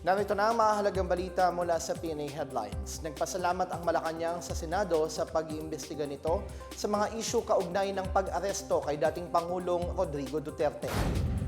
Narito na ang mahalagang balita mula sa PNA Headlines. Nagpasalamat ang Malacanang sa Senado sa pag-iimbestiga nito sa mga isyu kaugnay ng pag-aresto kay dating Pangulong Rodrigo Duterte.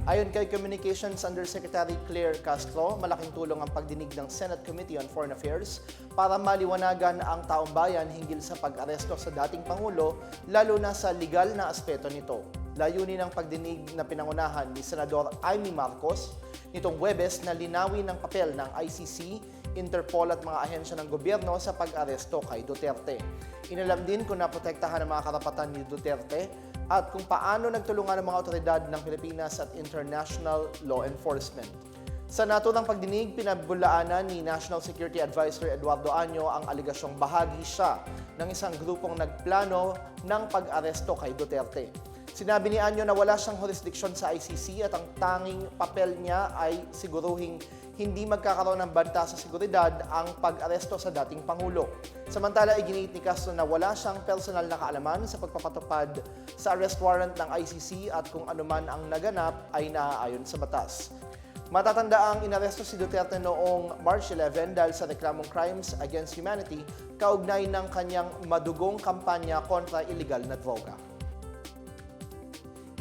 Ayon kay Communications Undersecretary Claire Castro, malaking tulong ang pagdinig ng Senate Committee on Foreign Affairs para maliwanagan ang taong bayan hinggil sa pag-aresto sa dating Pangulo, lalo na sa legal na aspeto nito. Layunin ng pagdinig na pinangunahan ni Senador Amy Marcos nitong Webes na linawin ng papel ng ICC, Interpol at mga ahensya ng gobyerno sa pag-aresto kay Duterte. Inalam din kung naprotektahan ang mga karapatan ni Duterte at kung paano nagtulungan ang mga otoridad ng Pilipinas at international law enforcement. Sa naturang pagdinig, pinabulaanan ni National Security Advisor Eduardo Año ang aligasyong bahagi siya ng isang grupong nagplano ng pag-aresto kay Duterte. Sinabi ni Anyo na wala siyang jurisdiksyon sa ICC at ang tanging papel niya ay siguruhing hindi magkakaroon ng banta sa seguridad ang pag-aresto sa dating Pangulo. Samantala, iginiit ni Castro na wala siyang personal na kaalaman sa pagpapatupad sa arrest warrant ng ICC at kung anuman ang naganap ay naaayon sa batas. Matatanda ang inaresto si Duterte noong March 11 dahil sa reklamong crimes against humanity kaugnay ng kanyang madugong kampanya kontra illegal na droga.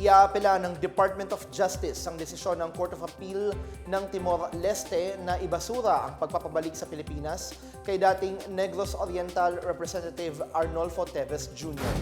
Iaapela ng Department of Justice ang desisyon ng Court of Appeal ng Timor-Leste na ibasura ang pagpapabalik sa Pilipinas kay dating Negros Oriental Representative Arnolfo Teves Jr.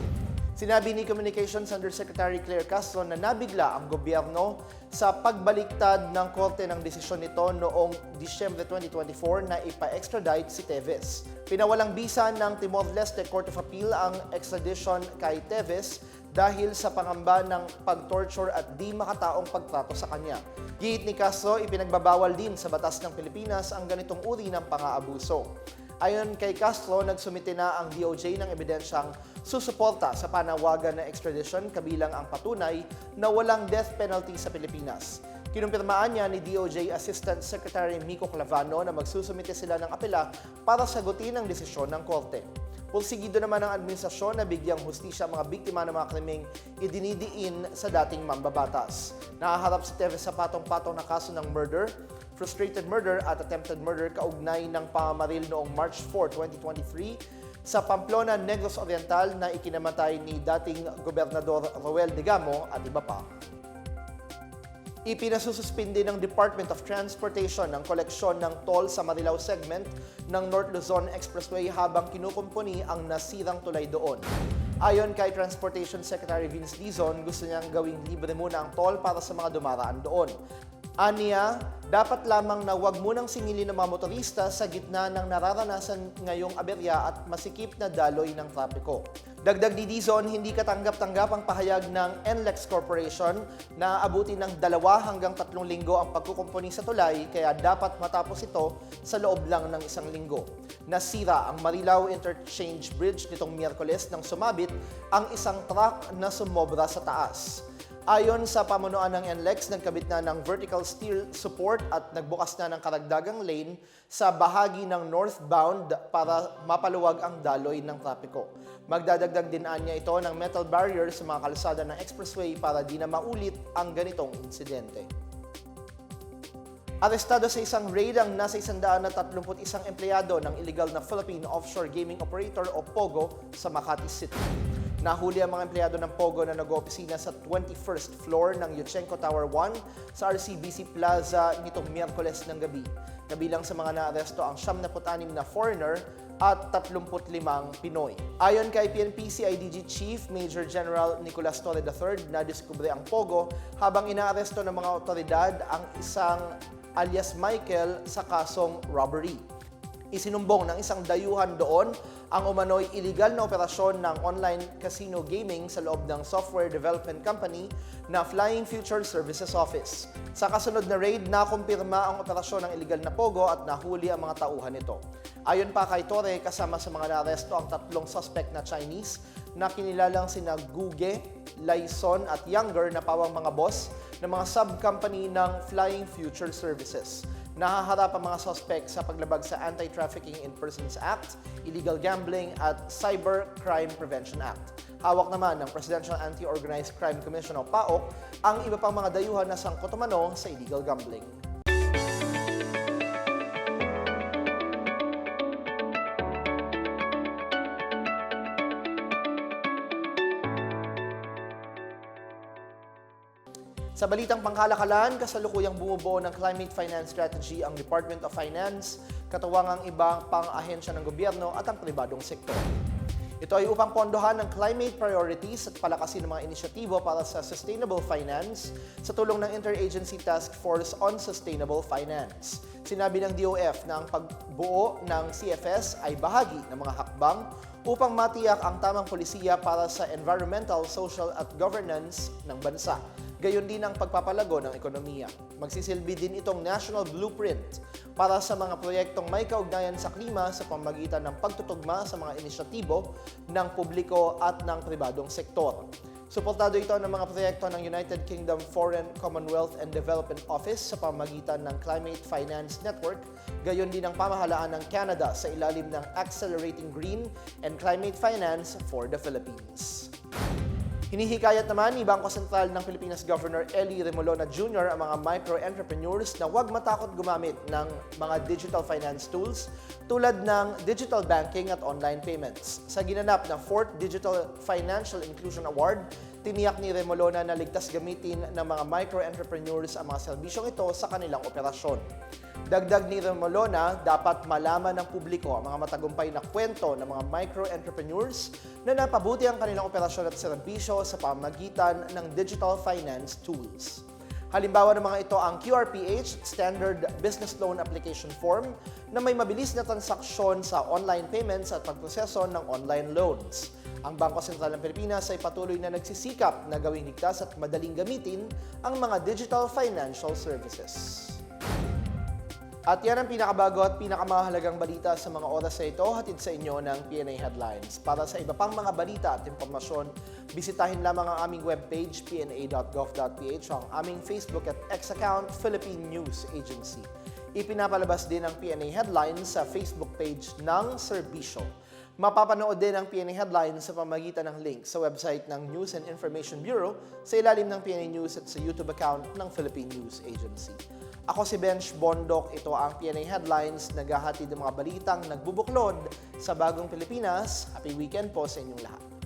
Sinabi ni Communications Undersecretary Claire Castro na nabigla ang gobyerno sa pagbaliktad ng korte ng desisyon nito noong Disyembre 2024 na ipa-extradite si Teves. Pinawalang bisa ng Timor-Leste Court of Appeal ang extradition kay Teves dahil sa pangamba ng pag-torture at di makataong pagtrato sa kanya. Giit ni Castro, ipinagbabawal din sa batas ng Pilipinas ang ganitong uri ng pang-aabuso. Ayon kay Castro, nagsumite na ang DOJ ng ebidensyang susuporta sa panawagan na extradition kabilang ang patunay na walang death penalty sa Pilipinas. Kinumpirmaan niya ni DOJ Assistant Secretary Miko Clavano na magsusumite sila ng apela para sagutin ang desisyon ng korte. Pursigido naman ng administrasyon na bigyang hustisya ang mga biktima ng mga krimeng idinidiin sa dating mambabatas. Nakaharap si Teves sa patong-patong na kaso ng murder, frustrated murder at attempted murder kaugnay ng pamamaril noong March 4, 2023 sa Pamplona, Negros Oriental na ikinamatay ni dating Gobernador Roel Digamo at iba pa. Ipinasususpindi ng Department of Transportation ang koleksyon ng toll sa Marilao segment ng North Luzon Expressway habang kinukumpuni ang nasirang tulay doon. Ayon kay Transportation Secretary Vince Dizon, gusto niyang gawing libre muna ang toll para sa mga dumaraan doon. Aniya, dapat lamang na wag munang singilin ng mga motorista sa gitna ng nararanasan ngayong aberya at masikip na daloy ng trapiko. Dagdag ni Dizon, hindi katanggap-tanggap ang pahayag ng NLEX Corporation na abuti ng dalawa hanggang tatlong linggo ang pagkukumpuni sa tulay kaya dapat matapos ito sa loob lang ng isang linggo. Nasira ang Marilao Interchange Bridge nitong Miyerkules nang sumabit ang isang truck na sumobra sa taas. Ayon sa pamunuan ng NLEX, nagkabit na ng vertical steel support at nagbukas na ng karagdagang lane sa bahagi ng northbound para mapaluwag ang daloy ng trapiko. Magdadagdag din anya ito ng metal barrier sa mga kalsada ng expressway para di na maulit ang ganitong insidente. Arestado sa isang raid ang nasa 131 empleyado ng illegal na Philippine Offshore Gaming Operator o POGO sa Makati City. Nahuli ang mga empleyado ng POGO na nag-oopisina sa 21st floor ng Yuchenko Tower 1 sa RCBC Plaza nitong Miyerkules ng gabi. Kabilang sa mga naaresto ang 76 na foreigner at 35 Pinoy. Ayon kay PNP CIDG Chief Major General Nicolas Torre III na diskubre ang POGO habang inaaresto ng mga otoridad ang isang alias Michael sa kasong robbery. Isinumbong ng isang dayuhan doon ang umano'y illegal na operasyon ng online casino gaming sa loob ng software development company na Flying Future Services Office. Sa kasunod na raid, nakumpirma ang operasyon ng illegal na pogo at nahuli ang mga tauhan nito. Ayon pa kay Torre, kasama sa mga naaresto ang tatlong suspect na Chinese na kinilalang sina Guge, Laison at Younger na pawang mga boss ng mga sub-company ng Flying Future Services. Nahaharap ang mga suspect sa paglabag sa Anti-Trafficking in Persons Act, Illegal Gambling at Cyber Crime Prevention Act. Hawak naman ng Presidential Anti-Organized Crime Commission o PAOK ang iba pang mga dayuhan na sangkot umano sa illegal gambling. Sa balitang pangkalakalan, kasalukuyang bumubuo ng climate finance strategy ang Department of Finance, katuwang ang ibang pang-ahensya ng gobyerno at ang pribadong sektor. Ito ay upang pondohan ng climate priorities at palakasin ng mga inisyatibo para sa sustainable finance sa tulong ng Interagency Task Force on Sustainable Finance. Sinabi ng DOF na ang pagbuo ng CFS ay bahagi ng mga hakbang upang matiyak ang tamang polisiya para sa environmental, social at governance ng bansa. Gayon din ang pagpapalago ng ekonomiya. Magsisilbi din itong national blueprint para sa mga proyektong may kaugnayan sa klima sa pamagitan ng pagtutugma sa mga inisyatibo ng publiko at ng pribadong sektor. Suportado ito ng mga proyekto ng United Kingdom Foreign, Commonwealth and Development Office sa pamagitan ng Climate Finance Network, gayon din ang pamahalaan ng Canada sa ilalim ng Accelerating Green and Climate Finance for the Philippines. Hinihikayat naman ni Bangko Sentral ng Pilipinas Governor Eli Remolona Jr. ang mga micro-entrepreneurs na huwag matakot gumamit ng mga digital finance tools tulad ng digital banking at online payments. Sa ginanap na 4th Digital Financial Inclusion Award, tiniyak ni Remolona na ligtas gamitin ng mga micro-entrepreneurs ang mga serbisyong ito sa kanilang operasyon. Dagdag ni Remolona, dapat malaman ng publiko ang mga matagumpay na kwento ng mga micro-entrepreneurs na napabuti ang kanilang operasyon at serbisyo sa pamagitan ng digital finance tools. Halimbawa ng mga ito ang QRPH, Standard Business Loan Application Form, na may mabilis na transaksyon sa online payments at pagproseso ng online loans. Ang Bangko Sentral ng Pilipinas ay patuloy na nagsisikap na gawing ligtas at madaling gamitin ang mga digital financial services. At yan ang pinakabago at pinakamahalagang balita sa mga oras na ito, hatid sa inyo ng PNA Headlines. Para sa iba pang mga balita at impormasyon, bisitahin lamang ang aming webpage, pna.gov.ph, o ang aming Facebook at X account, Philippine News Agency. Ipinapalabas din ang PNA Headlines sa Facebook page ng Serbisyo. Mapapanood din ang PNA Headlines sa pamagitan ng link sa website ng News and Information Bureau sa ilalim ng PNA News at sa YouTube account ng Philippine News Agency. Ako si Bench Bondok, ito ang PNA Headlines, naghahatid ng mga balitang nagbubuklod sa bagong Pilipinas. Happy weekend po sa inyong lahat.